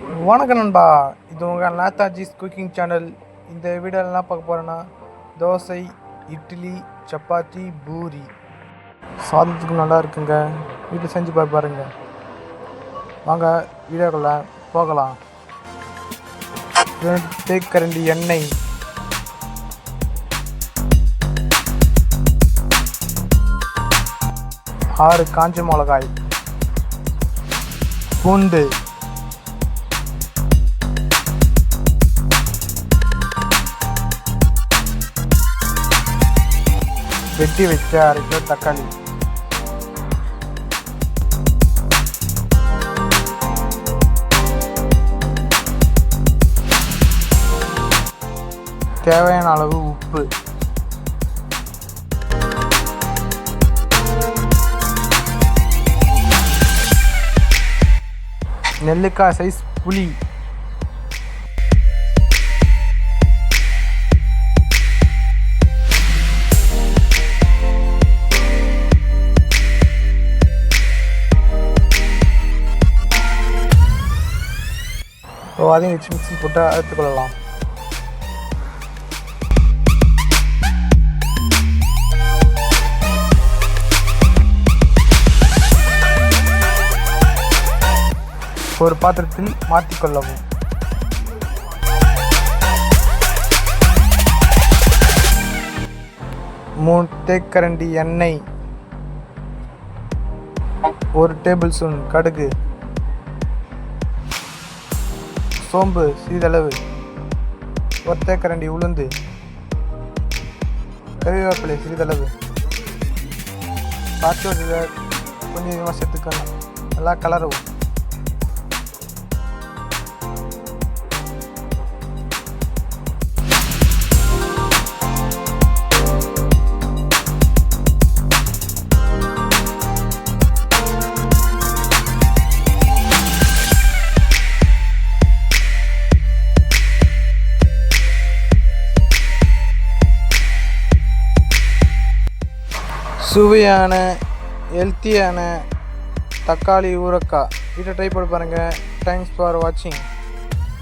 வணக்கம் நண்பா. இது உங்கள் நேதாஜிஸ் குக்கிங் சேனல் இந்த வீடியோலாம் பார்க்க போகிறேன்னா தோசை இட்லி சப்பாத்தி பூரி. சாதத்துக்கு நல்லா இருக்குங்க. வீட்டில் செஞ்சு பார்க்க பாருங்க. வாங்க வீடியோக்குள்ள போகலாம். தேக்கரண்டி எண்ணெய். ஆறு காஞ்ச மிளகாய். பூண்டு. வெட்டி வச்ச அரை கிலோ தக்காளி. தேவையான அளவு உப்பு. நெல்லிக்காய் சைஸ் புளி. ஸோ அதையும் வச்சு மிக்சிங் போட்டு எடுத்துக்கொள்ளலாம். ஒரு பாத்திரத்தில் மாற்றிக்கொள்ளவும். மூணு தேக்கரண்டி எண்ணெய். ஒரு டேபிள் ஸ்பூன் கடுகு. சோம்பு சிறிதளவு ஒரு தேக்கரண்டி உளுந்து கறிவேப்பிலை சிறிதளவு. காய்ச்சி கொஞ்சம் கொஞ்சமாக சேர்த்துக்கணும் நல்லா கலரவும். சுவையான ஹெல்த்தியான தக்காளி ஊறக்காய் இதை ட்ரை பண்ணி பாருங்கள் தேங்க்ஸ் ஃபார் வாட்சிங்